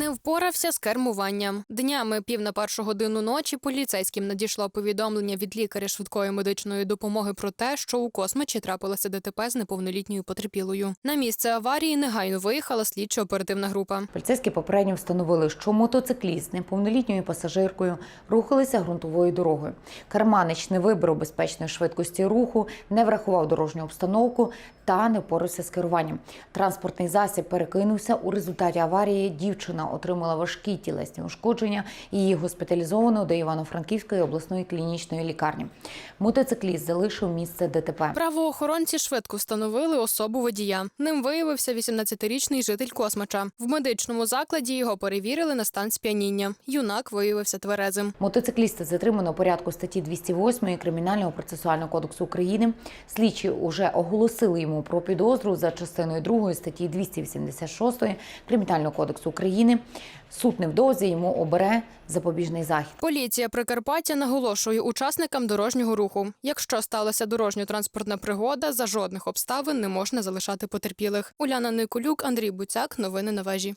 Не впорався з кермуванням. Днями пів на першу годину ночі поліцейським надійшло повідомлення від лікаря швидкої медичної допомоги про те, що у космичі трапилося ДТП з неповнолітньою потерпілою. На місце аварії негайно виїхала слідчо-оперативна група. Поліцейські попередньо встановили, що мотоцикліст з неповнолітньою пасажиркою рухалися ґрунтовою дорогою. Карманич не вибрав безпечної швидкості руху, не врахував дорожню обстановку та не впорався з керуванням. Транспортний засіб перекинувся. У результаті аварії дівчина отримала важкі тілесні ушкодження. Її госпіталізовано до Івано-Франківської обласної клінічної лікарні. Мотоцикліст залишив місце ДТП. Правоохоронці швидко встановили особу водія. Ним виявився 18-річний житель Космача. В медичному закладі його перевірили на стан сп'яніння. Юнак виявився тверезим. Мотоцикліста затримано порядку статті 208 Кримінального процесуального кодексу України. Слідчі уже оголосили йому про підозру за частиною 2 статті 286 Кримінального кодексу України. Суд невдовзі йому обере запобіжний захід. Поліція Прикарпаття наголошує учасникам дорожнього руху. Якщо сталася дорожньо-транспортна пригода, за жодних обставин не можна залишати потерпілих. Уляна Николюк, Андрій Буцяк. Новини на вежі.